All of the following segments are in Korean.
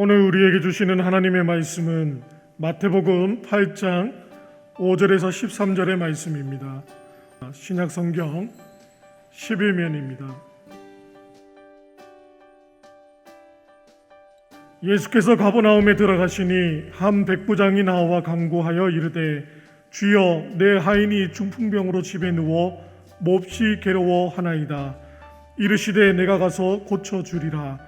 오늘 우리에게 주시는 하나님의 말씀은 마태복음 8장 5절에서 13절의 말씀입니다. 신약 성경 11면입니다. 예수께서 가버나움에 들어가시니 한 백부장이 나와 강구하여 이르되 주여 내 하인이 중풍병으로 집에 누워 몹시 괴로워 하나이다 이르시되 내가 가서 고쳐 주리라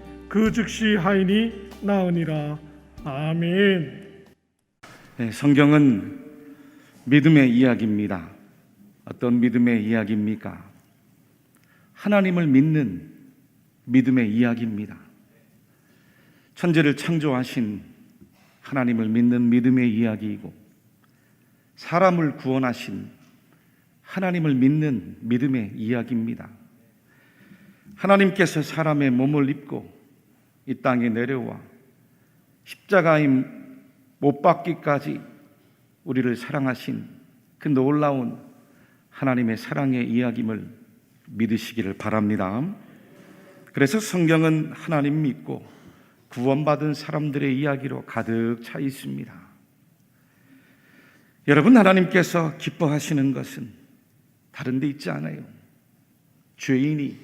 그 즉시 하인이 나으니라 아멘 네, 성경은 믿음의 이야기입니다. 어떤 믿음의 이야기입니까? 하나님을 믿는 믿음의 이야기입니다. 천지를 창조하신 하나님을 믿는 믿음의 이야기이고 사람을 구원하신 하나님을 믿는 믿음의 이야기입니다. 하나님께서 사람의 몸을 입고 이 땅에 내려와 십자가임 못 박기까지 우리를 사랑하신 그 놀라운 하나님의 사랑의 이야기임을 믿으시기를 바랍니다. 그래서 성경은 하나님 믿고 구원받은 사람들의 이야기로 가득 차 있습니다. 여러분, 하나님께서 기뻐하시는 것은 다른 데 있지 않아요. 죄인이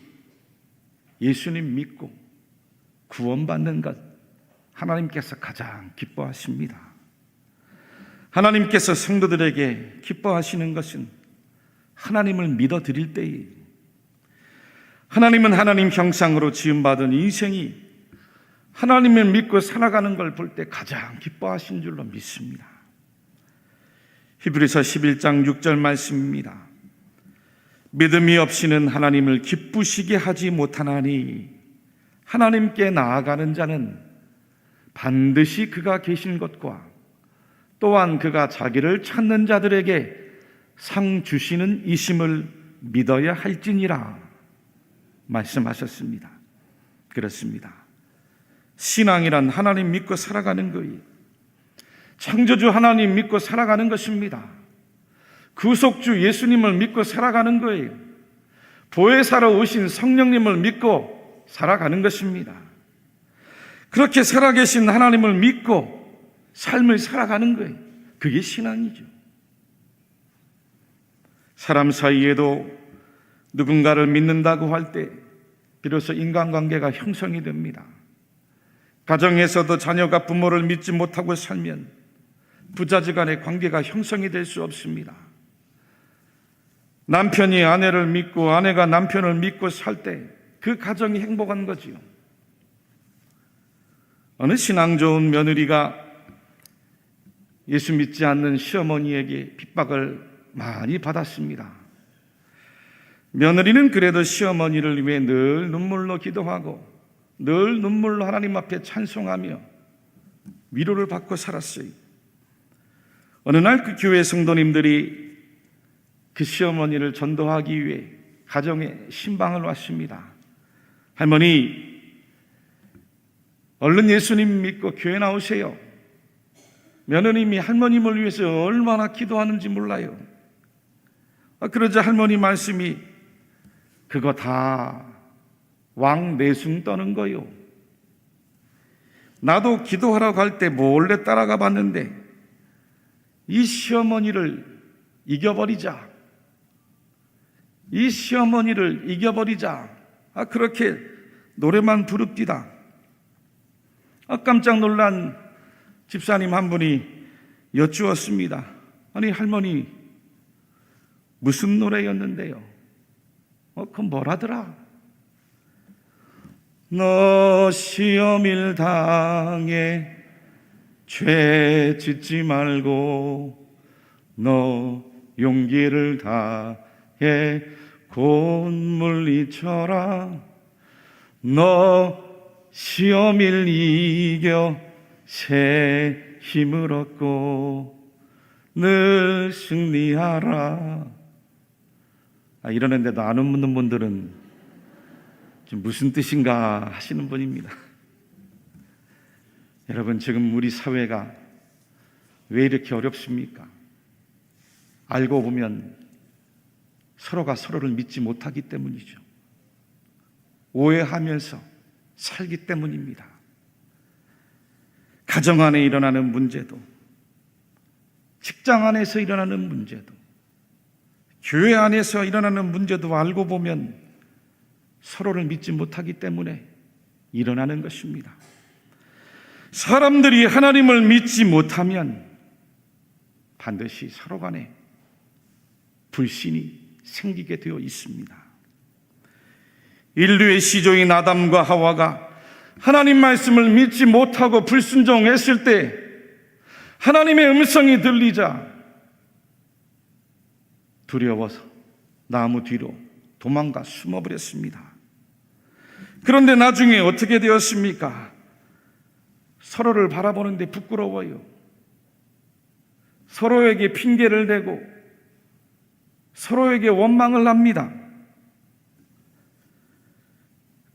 예수님 믿고 구원받는 것, 하나님께서 가장 기뻐하십니다. 하나님께서 성도들에게 기뻐하시는 것은 하나님을 믿어 드릴 때에 하나님은 하나님 형상으로 지음받은 인생이 하나님을 믿고 살아가는 걸 볼 때 가장 기뻐하신 줄로 믿습니다. 히브리서 11장 6절 말씀입니다. 믿음이 없이는 하나님을 기쁘시게 하지 못하나니 하나님께 나아가는 자는 반드시 그가 계신 것과 또한 그가 자기를 찾는 자들에게 상 주시는 이심을 믿어야 할지니라 말씀하셨습니다. 그렇습니다. 신앙이란 하나님 믿고 살아가는 거예요. 창조주 하나님 믿고 살아가는 것입니다. 구속주 예수님을 믿고 살아가는 거예요. 보혜사로 오신 성령님을 믿고 살아가는 것입니다. 그렇게 살아계신 하나님을 믿고 삶을 살아가는 거예요. 그게 신앙이죠. 사람 사이에도 누군가를 믿는다고 할 때 비로소 인간관계가 형성이 됩니다. 가정에서도 자녀가 부모를 믿지 못하고 살면 부자지 간의 관계가 형성이 될 수 없습니다. 남편이 아내를 믿고 아내가 남편을 믿고 살 때 그 가정이 행복한 거지요. 어느 신앙 좋은 며느리가 예수 믿지 않는 시어머니에게 핍박을 많이 받았습니다. 며느리는 그래도 시어머니를 위해 늘 눈물로 기도하고 늘 눈물로 하나님 앞에 찬송하며 위로를 받고 살았어요. 어느 날 그 교회 성도님들이 그 시어머니를 전도하기 위해 가정에 신방을 왔습니다. 할머니, 얼른 예수님 믿고 교회 나오세요. 며느님이 할머님을 위해서 얼마나 기도하는지 몰라요. 아, 그러자 할머니 말씀이 그거 다 왕 내숭 떠는 거요. 나도 기도하라고 할 때 몰래 따라가 봤는데 이 시어머니를 이겨버리자. 이 시어머니를 이겨버리자. 아, 그렇게 노래만 부릅디다. 아, 깜짝 놀란 집사님 한 분이 여쭈었습니다. 아니, 할머니, 무슨 노래였는데요? 어, 그 뭐라더라? 너 시험일 당해 죄 짓지 말고 너 용기를 다해 곧 물리쳐라 너 시험일 이겨 새 힘을 얻고 늘 승리하라 아, 이러는데도 안 웃는 분들은 지금 무슨 뜻인가 하시는 분입니다. 여러분, 지금 우리 사회가 왜 이렇게 어렵습니까? 알고 보면 서로가 서로를 믿지 못하기 때문이죠. 오해하면서 살기 때문입니다. 가정 안에 일어나는 문제도, 직장 안에서 일어나는 문제도, 교회 안에서 일어나는 문제도 알고 보면 서로를 믿지 못하기 때문에 일어나는 것입니다. 사람들이 하나님을 믿지 못하면 반드시 서로 간에 불신이 생기게 되어 있습니다. 인류의 시조인 아담과 하와가 하나님 말씀을 믿지 못하고 불순종했을 때 하나님의 음성이 들리자 두려워서 나무 뒤로 도망가 숨어버렸습니다. 그런데 나중에 어떻게 되었습니까? 서로를 바라보는데 부끄러워요. 서로에게 핑계를 대고 서로에게 원망을 합니다.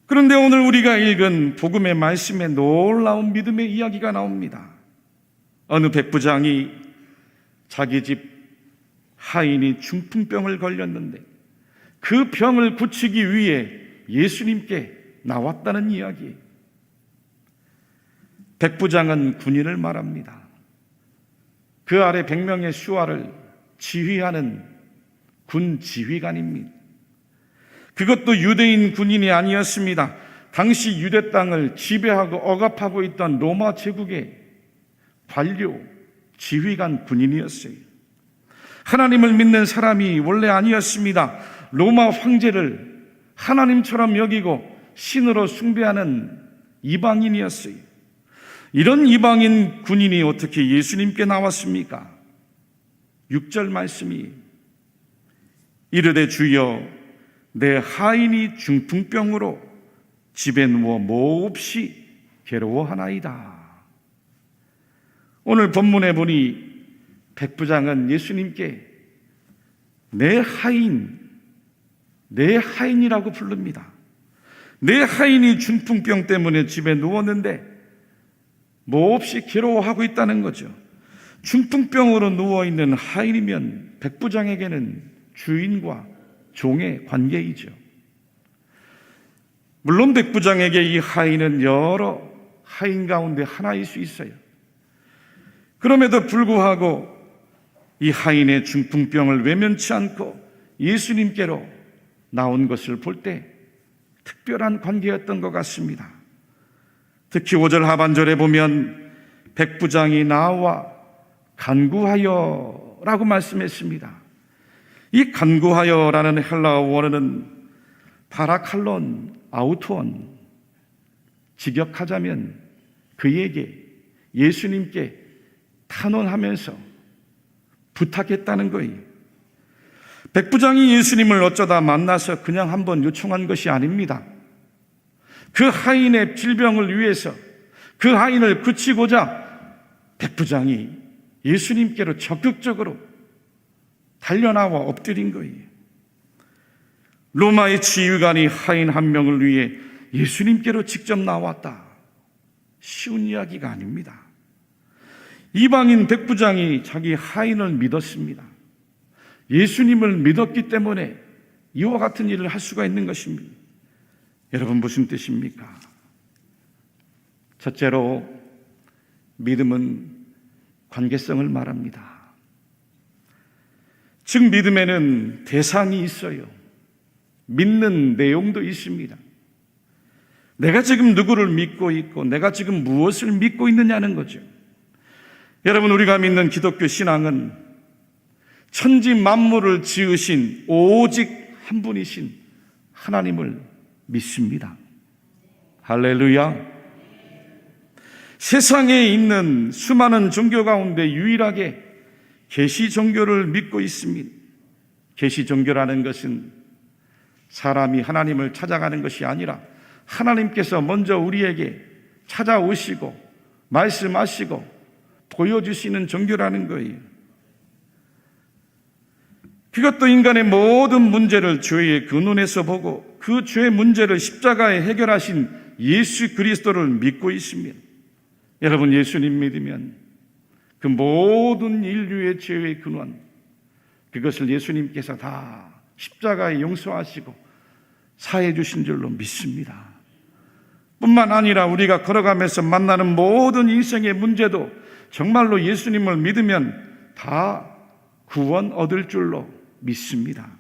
그런데 오늘 우리가 읽은 복음의 말씀에 놀라운 믿음의 이야기가 나옵니다. 어느 백부장이 자기 집 하인이 중풍병을 걸렸는데 그 병을 고치기 위해 예수님께 나왔다는 이야기. 백부장은 군인을 말합니다. 그 아래 100명의 수하를 지휘하는 군 지휘관입니다. 그것도 유대인 군인이 아니었습니다. 당시 유대 땅을 지배하고 억압하고 있던 로마 제국의 관료, 지휘관 군인이었어요. 하나님을 믿는 사람이 원래 아니었습니다. 로마 황제를 하나님처럼 여기고 신으로 숭배하는 이방인이었어요. 이런 이방인 군인이 어떻게 예수님께 나왔습니까? 6절 말씀이 이르되 주여 내 하인이 중풍병으로 집에 누워 몹시 괴로워하나이다. 오늘 본문에 보니 백부장은 예수님께 내 하인, 내 하인이라고 부릅니다. 내 하인이 중풍병 때문에 집에 누웠는데 몹시 괴로워하고 있다는 거죠. 중풍병으로 누워있는 하인이면 백부장에게는 주인과 종의 관계이죠. 물론 백부장에게 이 하인은 여러 하인 가운데 하나일 수 있어요. 그럼에도 불구하고 이 하인의 중풍병을 외면치 않고 예수님께로 나온 것을 볼 때 특별한 관계였던 것 같습니다. 특히 5절 하반절에 보면 백부장이 나와 간구하여 라고 말씀했습니다. 이 간구하여라는 헬라어 원어는 파라칼론 아우토원 직역하자면 그에게 예수님께 탄원하면서 부탁했다는 거예요. 백부장이 예수님을 어쩌다 만나서 그냥 한번 요청한 것이 아닙니다. 그 하인의 질병을 위해서 그 하인을 그치고자 백부장이 예수님께로 적극적으로 달려나와 엎드린 거예요. 로마의 지휘관이 하인 한 명을 위해 예수님께로 직접 나왔다. 쉬운 이야기가 아닙니다. 이방인 백부장이 자기 하인을 믿었습니다. 예수님을 믿었기 때문에 이와 같은 일을 할 수가 있는 것입니다. 여러분 무슨 뜻입니까? 첫째로 믿음은 관계성을 말합니다. 즉 믿음에는 대상이 있어요. 믿는 내용도 있습니다. 내가 지금 누구를 믿고 있고 내가 지금 무엇을 믿고 있느냐는 거죠. 여러분 우리가 믿는 기독교 신앙은 천지 만물을 지으신 오직 한 분이신 하나님을 믿습니다. 할렐루야. 세상에 있는 수많은 종교 가운데 유일하게 계시 종교를 믿고 있습니다. 계시 종교라는 것은 사람이 하나님을 찾아가는 것이 아니라 하나님께서 먼저 우리에게 찾아오시고 말씀하시고 보여주시는 종교라는 거예요. 그것도 인간의 모든 문제를 죄의 근원에서 보고 그 죄의 문제를 십자가에 해결하신 예수 그리스도를 믿고 있습니다. 여러분 예수님 믿으면 그 모든 인류의 죄의 근원 그것을 예수님께서 다 십자가에 용서하시고 사해 주신 줄로 믿습니다. 뿐만 아니라 우리가 걸어가면서 만나는 모든 인생의 문제도 정말로 예수님을 믿으면 다 구원 얻을 줄로 믿습니다.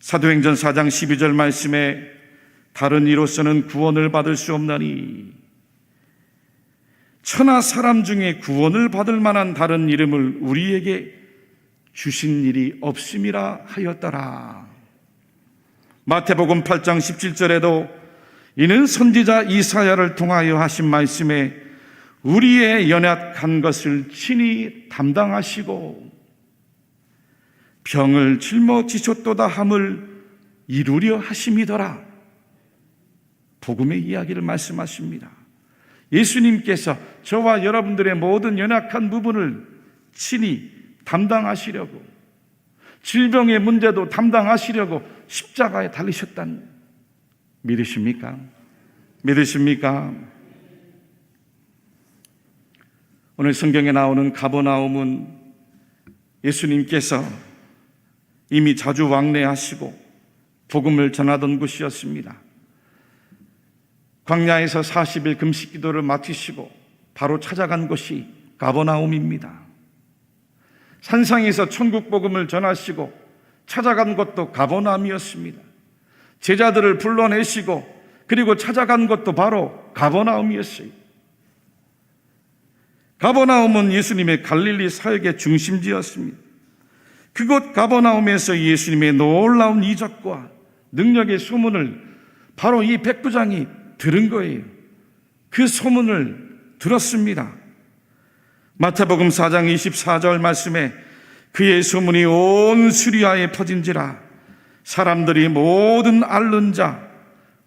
사도행전 4장 12절 말씀에 다른 이로서는 구원을 받을 수 없나니 천하 사람 중에 구원을 받을 만한 다른 이름을 우리에게 주신 일이 없음이라 하였더라. 마태복음 8장 17절에도 이는 선지자 이사야를 통하여 하신 말씀에 우리의 연약한 것을 친히 담당하시고 병을 짊어지셨도다 함을 이루려 하심이더라. 복음의 이야기를 말씀하십니다. 예수님께서 저와 여러분들의 모든 연약한 부분을 친히 담당하시려고 질병의 문제도 담당하시려고 십자가에 달리셨다는 믿으십니까? 믿으십니까? 오늘 성경에 나오는 가버나움은 예수님께서 이미 자주 왕래하시고 복음을 전하던 곳이었습니다. 광야에서 40일 금식 기도를 마치시고 바로 찾아간 곳이 가버나움입니다. 산상에서 천국 복음을 전하시고 찾아간 것도 가버나움이었습니다. 제자들을 불러내시고 그리고 찾아간 것도 바로 가버나움이었어요. 가버나움은 예수님의 갈릴리 사역의 중심지였습니다. 그곳 가버나움에서 예수님의 놀라운 이적과 능력의 소문을 바로 이 백부장이 들은 거예요. 그 소문을 들었습니다. 마태복음 4장 24절 말씀에 그의 소문이 온 수리아에 퍼진지라 사람들이 모든 앓는 자,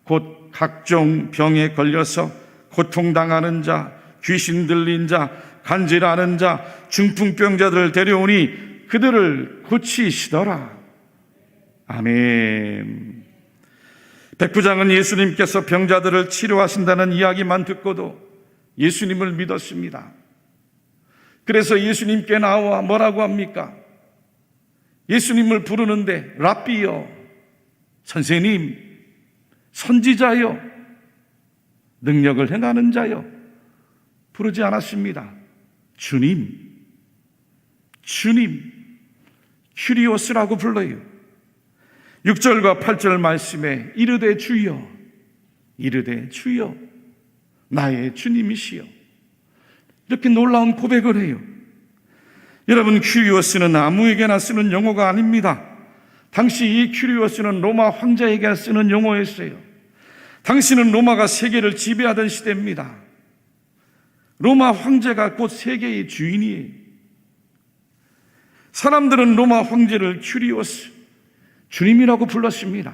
곧 각종 병에 걸려서 고통당하는 자, 귀신 들린 자, 간질하는 자, 중풍병자들을 데려오니 그들을 고치시더라. 아멘. 백부장은 예수님께서 병자들을 치료하신다는 이야기만 듣고도 예수님을 믿었습니다. 그래서 예수님께 나와 뭐라고 합니까? 예수님을 부르는데 랍비요, 선생님, 선지자요, 능력을 행하는 자요, 부르지 않았습니다. 주님, 주님, 큐리오스라고 불러요. 6절과 8절 말씀에 이르되 주여, 이르되 주여, 나의 주님이시여. 이렇게 놀라운 고백을 해요. 여러분, 큐리오스는 아무에게나 쓰는 용어가 아닙니다. 당시 이 큐리오스는 로마 황제에게 쓰는 용어였어요. 당시는 로마가 세계를 지배하던 시대입니다. 로마 황제가 곧 세계의 주인이에요. 사람들은 로마 황제를 큐리오스, 주님이라고 불렀습니다.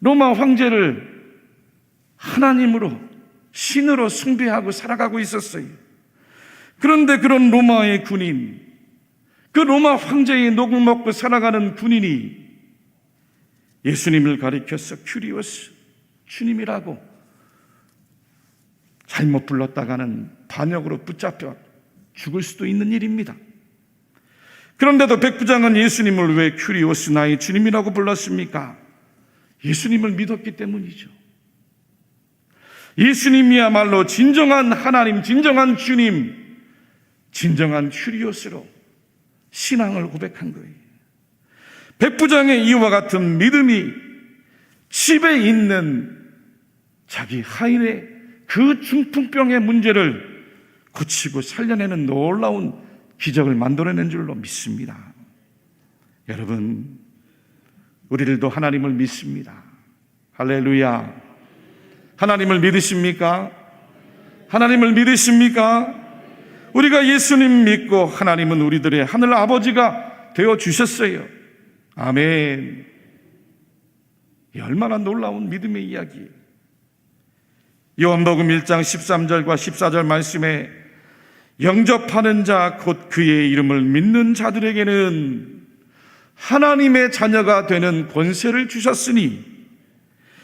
로마 황제를 하나님으로, 신으로 숭배하고 살아가고 있었어요. 그런데 그런 로마의 군인, 그 로마 황제의 녹을 먹고 살아가는 군인이 예수님을 가리켜서 큐리오스, 주님이라고 잘못 불렀다가는 반역으로 붙잡혀 죽을 수도 있는 일입니다. 그런데도 백부장은 예수님을 왜 큐리오스 나의 주님이라고 불렀습니까? 예수님을 믿었기 때문이죠. 예수님이야말로 진정한 하나님, 진정한 주님, 진정한 큐리오스로 신앙을 고백한 거예요. 백부장의 이와 같은 믿음이 집에 있는 자기 하인의 그 중풍병의 문제를 고치고 살려내는 놀라운 기적을 만들어낸 줄로 믿습니다. 여러분, 우리들도 하나님을 믿습니다. 할렐루야. 하나님을 믿으십니까? 하나님을 믿으십니까? 우리가 예수님 믿고 하나님은 우리들의 하늘 아버지가 되어 주셨어요. 아멘. 이 얼마나 놀라운 믿음의 이야기예요. 요한복음 1장 13절과 14절 말씀에 영접하는 자 곧 그의 이름을 믿는 자들에게는 하나님의 자녀가 되는 권세를 주셨으니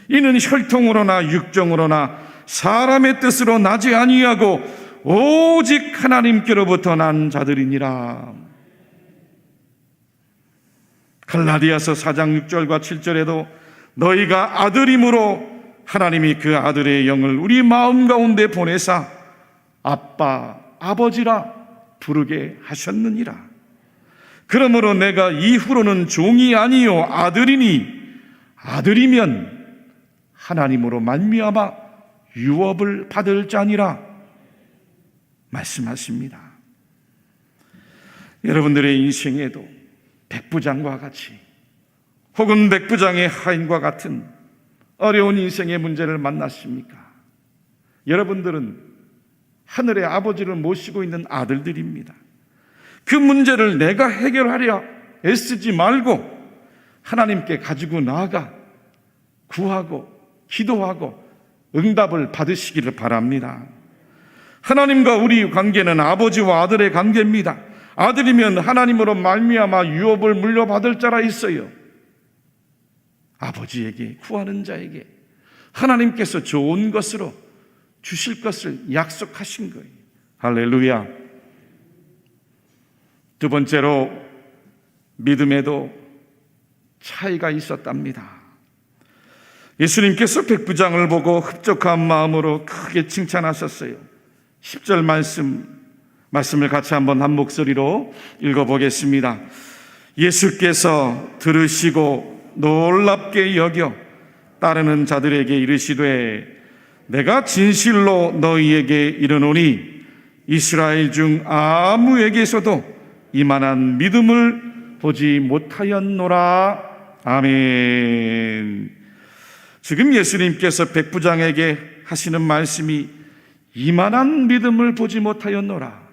이는 혈통으로나 육정으로나 사람의 뜻으로 나지 아니하고 오직 하나님께로부터 난 자들이니라. 갈라디아서 4장 6절과 7절에도 너희가 아들임으로 하나님이 그 아들의 영을 우리 마음 가운데 보내사 아빠, 아버지라 부르게 하셨느니라. 그러므로 내가 이후로는 종이 아니요 아들이니 아들이면 하나님으로 만미암아 유업을 받을 자니라 말씀하십니다. 여러분들의 인생에도 백부장과 같이 혹은 백부장의 하인과 같은 어려운 인생의 문제를 만났습니까? 여러분들은 하늘의 아버지를 모시고 있는 아들들입니다. 그 문제를 내가 해결하려 애쓰지 말고 하나님께 가지고 나아가 구하고 기도하고 응답을 받으시기를 바랍니다. 하나님과 우리 관계는 아버지와 아들의 관계입니다. 아들이면 하나님으로 말미암아 유업을 물려받을 자라 있어요. 아버지에게 구하는 자에게 하나님께서 좋은 것으로 주실 것을 약속하신 거예요. 할렐루야. 두 번째로 믿음에도 차이가 있었답니다. 예수님께서 백부장을 보고 흡족한 마음으로 크게 칭찬하셨어요. 10절 말씀, 말씀을 같이 한번 한 목소리로 읽어보겠습니다. 예수께서 들으시고 놀랍게 여겨 따르는 자들에게 이르시되 내가 진실로 너희에게 이르노니 이스라엘 중 아무에게서도 이만한 믿음을 보지 못하였노라. 아멘. 지금 예수님께서 백부장에게 하시는 말씀이 이만한 믿음을 보지 못하였노라.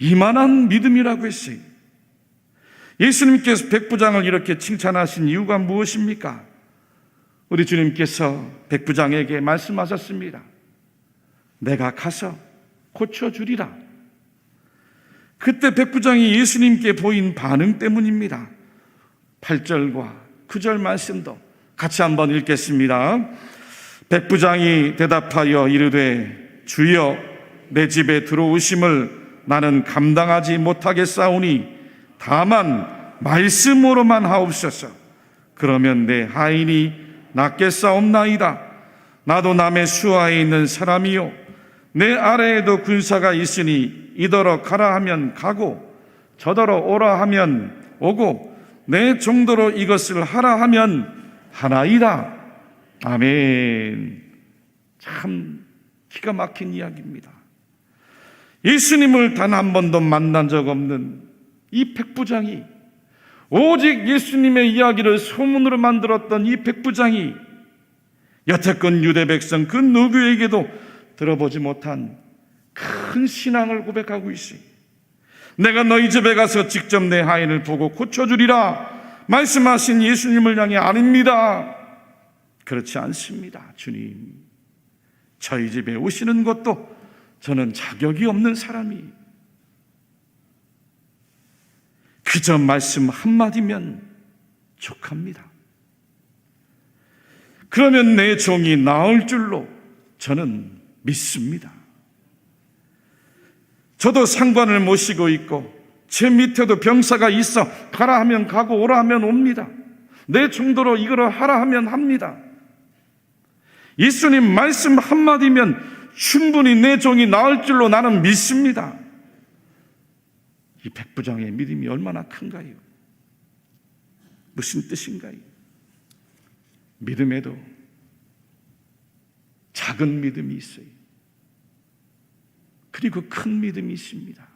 이만한 믿음이라고 했어요. 예수님께서 백부장을 이렇게 칭찬하신 이유가 무엇입니까? 우리 주님께서 백부장에게 말씀하셨습니다. 내가 가서 고쳐주리라. 그때 백부장이 예수님께 보인 반응 때문입니다. 8절과 9절 말씀도 같이 한번 읽겠습니다. 백부장이 대답하여 이르되 주여 내 집에 들어오심을 나는 감당하지 못하겠사오니 다만 말씀으로만 하옵소서. 그러면 내 하인이 낫겠사옵나이다. 나도 남의 수하에 있는 사람이요. 내 아래에도 군사가 있으니 이더러 가라 하면 가고 저더러 오라 하면 오고 내 정도로 이것을 하라 하면 하나이다. 아멘. 참 기가 막힌 이야기입니다. 예수님을 단 한 번도 만난 적 없는 이 백부장이 오직 예수님의 이야기를 소문으로 만들었던 이 백부장이 여태껏 유대 백성 그 누구에게도 들어보지 못한 큰 신앙을 고백하고 있어요. 내가 너희 집에 가서 직접 내 하인을 보고 고쳐주리라 말씀하신 예수님을 향해 아닙니다. 그렇지 않습니다. 주님. 저희 집에 오시는 것도 저는 자격이 없는 사람이 그저 말씀 한마디면 족합니다. 그러면 내 종이 나을 줄로 저는 믿습니다. 저도 상관을 모시고 있고 제 밑에도 병사가 있어 가라 하면 가고 오라 하면 옵니다. 내 정도로 이거를 하라 하면 합니다. 예수님 말씀 한마디면 충분히 내 종이 나을 줄로 나는 믿습니다. 이 백부장의 믿음이 얼마나 큰가요? 무슨 뜻인가요? 믿음에도 작은 믿음이 있어요. 그리고 큰 믿음이 있습니다.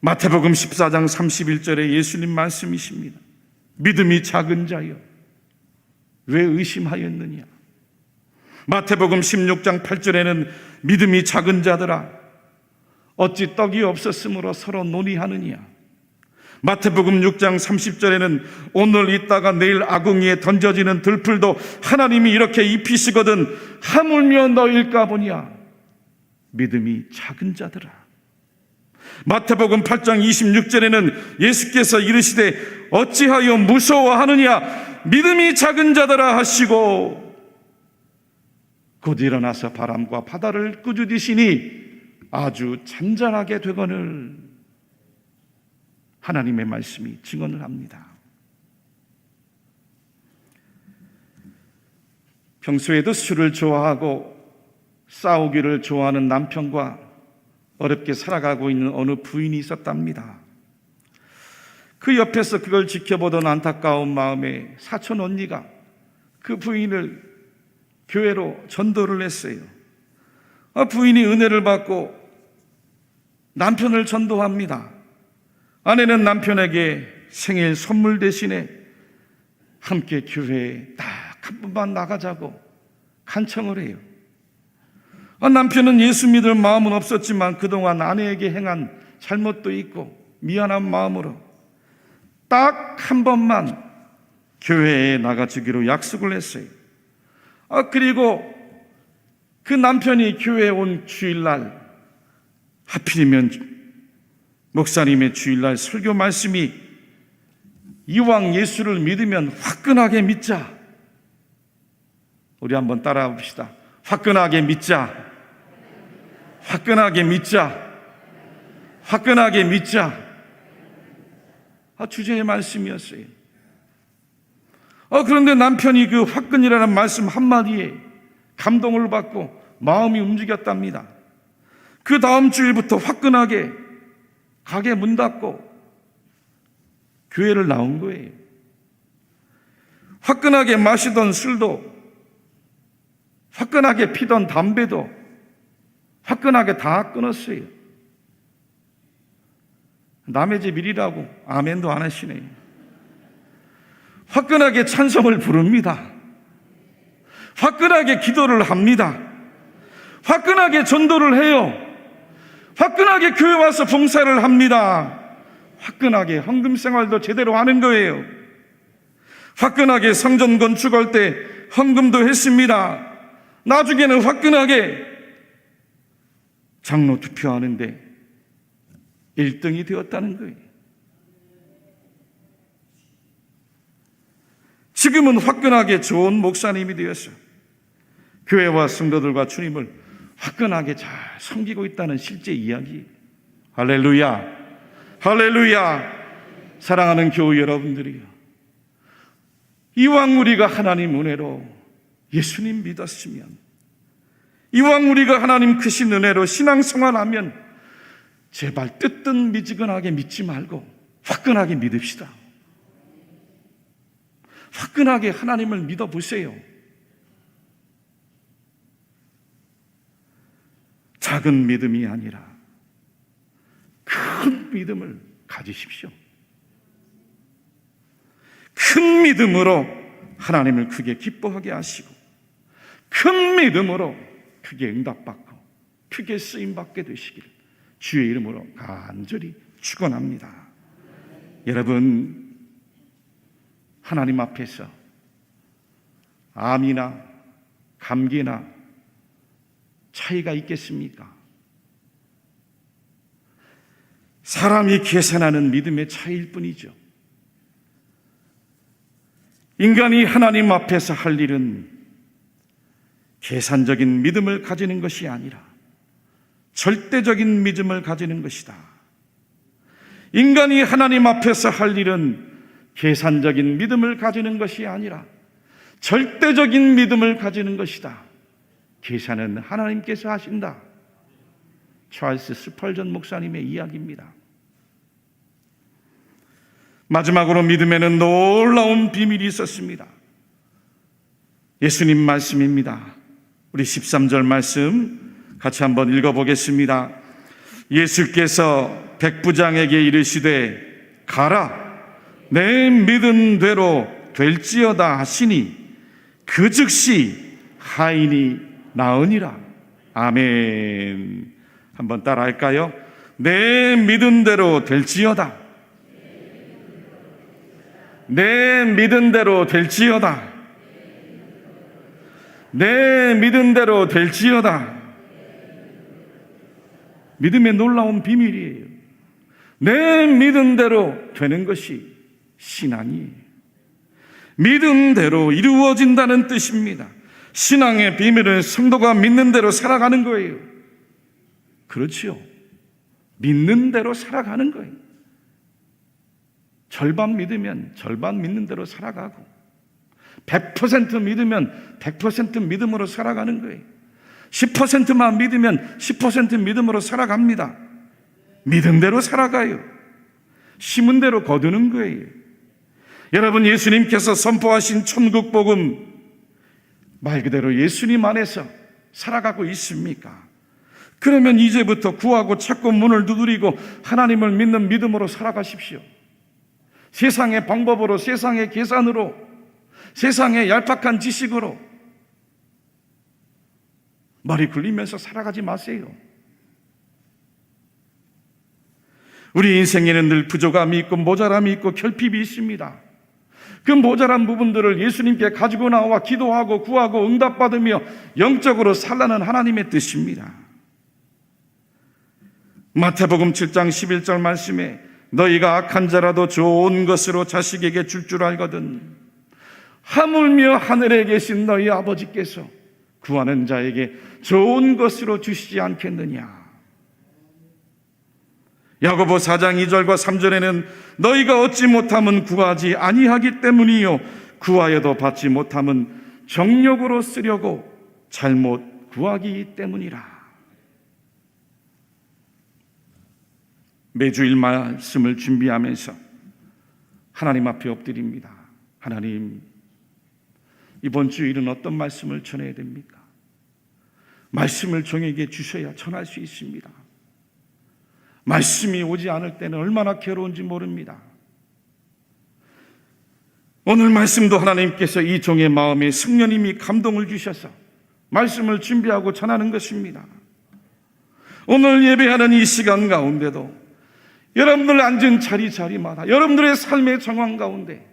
마태복음 14장 31절에 예수님 말씀이십니다. 믿음이 작은 자여, 왜 의심하였느냐? 마태복음 16장 8절에는 믿음이 작은 자들아, 어찌 떡이 없었으므로 서로 논의하느냐? 마태복음 6장 30절에는 오늘 있다가 내일 아궁이에 던져지는 들풀도 하나님이 이렇게 입히시거든 하물며 너일까 보냐? 믿음이 작은 자들아. 마태복음 8장 26절에는 예수께서 이르시되 어찌하여 무서워하느냐 믿음이 작은 자들아 하시고 곧 일어나서 바람과 바다를 꾸짖으시니 아주 잔잔하게 되거늘 하나님의 말씀이 증언을 합니다. 평소에도 술을 좋아하고 싸우기를 좋아하는 남편과 어렵게 살아가고 있는 어느 부인이 있었답니다. 그 옆에서 그걸 지켜보던 안타까운 마음에 사촌 언니가 그 부인을 교회로 전도를 했어요. 아, 부인이 은혜를 받고 남편을 전도합니다. 아내는 남편에게 생일 선물 대신에 함께 교회에 딱 한 번만 나가자고 간청을 해요. 아, 남편은 예수 믿을 마음은 없었지만 그동안 아내에게 행한 잘못도 있고 미안한 마음으로 딱 한 번만 교회에 나가주기로 약속을 했어요. 아, 그리고 그 남편이 교회에 온 주일날 하필이면 목사님의 주일날 설교 말씀이 이왕 예수를 믿으면 화끈하게 믿자. 우리 한번 따라 봅시다. 화끈하게 믿자. 화끈하게 믿자. 화끈하게 믿자. 아, 주제의 말씀이었어요. 아, 그런데 남편이 그 화끈이라는 말씀 한마디에 감동을 받고 마음이 움직였답니다. 그 다음 주일부터 화끈하게 가게 문 닫고 교회를 나온 거예요. 화끈하게 마시던 술도 화끈하게 피던 담배도 화끈하게 다 끊었어요. 남의 집 일이라고 아멘도 안 하시네요. 화끈하게 찬송을 부릅니다. 화끈하게 기도를 합니다. 화끈하게 전도를 해요. 화끈하게 교회 와서 봉사를 합니다. 화끈하게 헌금 생활도 제대로 하는 거예요. 화끈하게 성전 건축할 때 헌금도 했습니다. 나중에는 화끈하게 장로 투표하는데 1등이 되었다는 거예요. 지금은 화끈하게 좋은 목사님이 되었어요. 교회와 성도들과 주님을 화끈하게 잘 섬기고 있다는 실제 이야기. 할렐루야. 할렐루야. 사랑하는 교우 여러분들이요. 이왕 우리가 하나님 은혜로 예수님 믿었으면, 이왕 우리가 하나님 크신 은혜로 신앙 생활하면, 제발 뜨뜻 미지근하게 믿지 말고 화끈하게 믿읍시다. 화끈하게 하나님을 믿어보세요. 작은 믿음이 아니라 큰 믿음을 가지십시오. 큰 믿음으로 하나님을 크게 기뻐하게 하시고, 큰 믿음으로 크게 응답받고, 크게 쓰임받게 되시길 주의 이름으로 간절히 축원합니다. 여러분, 하나님 앞에서 암이나 감기나 차이가 있겠습니까? 사람이 계산하는 믿음의 차이일 뿐이죠. 인간이 하나님 앞에서 할 일은 계산적인 믿음을 가지는 것이 아니라 절대적인 믿음을 가지는 것이다. 인간이 하나님 앞에서 할 일은 계산적인 믿음을 가지는 것이 아니라 절대적인 믿음을 가지는 것이다. 계산은 하나님께서 하신다. 찰스 스펄전 목사님의 이야기입니다. 마지막으로 믿음에는 놀라운 비밀이 있었습니다. 예수님 말씀입니다. 우리 13절 말씀 같이 한번 읽어보겠습니다. 예수께서 백부장에게 이르시되 가라 내 믿은 대로 될지어다 하시니 그 즉시 하인이 나으니라. 아멘. 한번 따라 할까요? 내 믿은 대로 될지어다. 내 믿은 대로 될지어다. 내 믿은 대로 될지어다. 믿음의 놀라운 비밀이에요. 내 믿은 대로 되는 것이 신앙이에요. 믿은 대로 이루어진다는 뜻입니다. 신앙의 비밀은 성도가 믿는 대로 살아가는 거예요. 그렇지요. 믿는 대로 살아가는 거예요. 절반 믿으면 절반 믿는 대로 살아가고 100% 믿으면 100% 믿음으로 살아가는 거예요. 10%만 믿으면 10% 믿음으로 살아갑니다. 믿은 대로 살아가요. 심은 대로 거두는 거예요. 여러분 예수님께서 선포하신 천국 복음 말 그대로 예수님 안에서 살아가고 있습니까? 그러면 이제부터 구하고 찾고 문을 두드리고 하나님을 믿는 믿음으로 살아가십시오. 세상의 방법으로, 세상의 계산으로, 세상의 얄팍한 지식으로 머리 굴리면서 살아가지 마세요. 우리 인생에는 늘 부족함이 있고 모자람이 있고 결핍이 있습니다. 그 모자란 부분들을 예수님께 가지고 나와 기도하고 구하고 응답받으며 영적으로 살라는 하나님의 뜻입니다. 마태복음 7장 11절 말씀에 너희가 악한 자라도 좋은 것으로 자식에게 줄줄 알거든 하물며 하늘에 계신 너희 아버지께서 구하는 자에게 좋은 것으로 주시지 않겠느냐. 야고보 4장 2절과 3절에는 너희가 얻지 못함은 구하지 아니하기 때문이요 구하여도 받지 못함은 정욕으로 쓰려고 잘못 구하기 때문이라. 매주일 말씀을 준비하면서 하나님 앞에 엎드립니다. 하나님, 이번 주일은 어떤 말씀을 전해야 됩니까? 말씀을 종에게 주셔야 전할 수 있습니다. 말씀이 오지 않을 때는 얼마나 괴로운지 모릅니다. 오늘 말씀도 하나님께서 이 종의 마음에 성령님이 감동을 주셔서 말씀을 준비하고 전하는 것입니다. 오늘 예배하는 이 시간 가운데도 여러분들 앉은 자리 자리마다 여러분들의 삶의 정황 가운데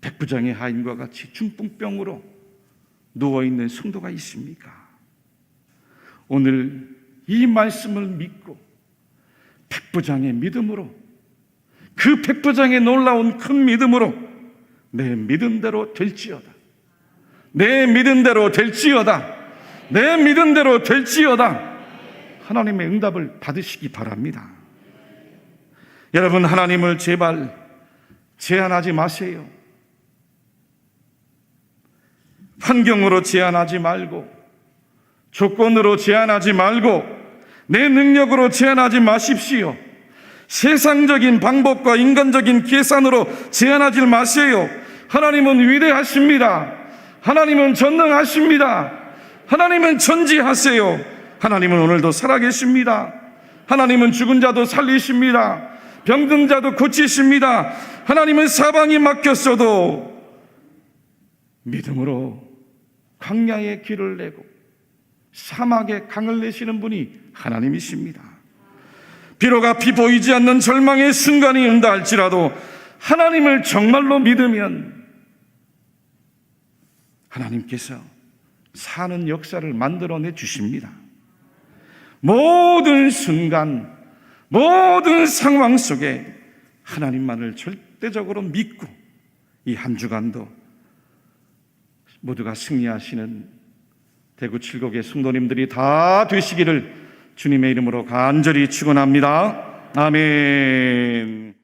백부장의 하인과 같이 중풍병으로 누워있는 성도가 있습니까? 오늘 이 말씀을 믿고 백부장의 믿음으로 그 백부장의 놀라운 큰 믿음으로 내 믿음대로 될지어다. 내 믿음대로 될지어다. 내 믿음대로 될지어다. 하나님의 응답을 받으시기 바랍니다. 여러분, 하나님을 제발 제한하지 마세요. 환경으로 제한하지 말고, 조건으로 제한하지 말고, 내 능력으로 제한하지 마십시오. 세상적인 방법과 인간적인 계산으로 제한하지 마세요. 하나님은 위대하십니다. 하나님은 전능하십니다. 하나님은 전지하세요. 하나님은 오늘도 살아계십니다. 하나님은 죽은 자도 살리십니다. 병든 자도 고치십니다. 하나님은 사방이 막혔어도 믿음으로 광야에 길을 내고 사막에 강을 내시는 분이 하나님이십니다. 비록 앞이 보이지 않는 절망의 순간이 온다 할지라도 하나님을 정말로 믿으면 하나님께서 사는 역사를 만들어내 주십니다. 모든 순간, 모든 상황 속에 하나님만을 절대적으로 믿고 이 한 주간도 모두가 승리하시는 대구 칠곡의 성도님들이 다 되시기를 주님의 이름으로 간절히 축원합니다. 아멘.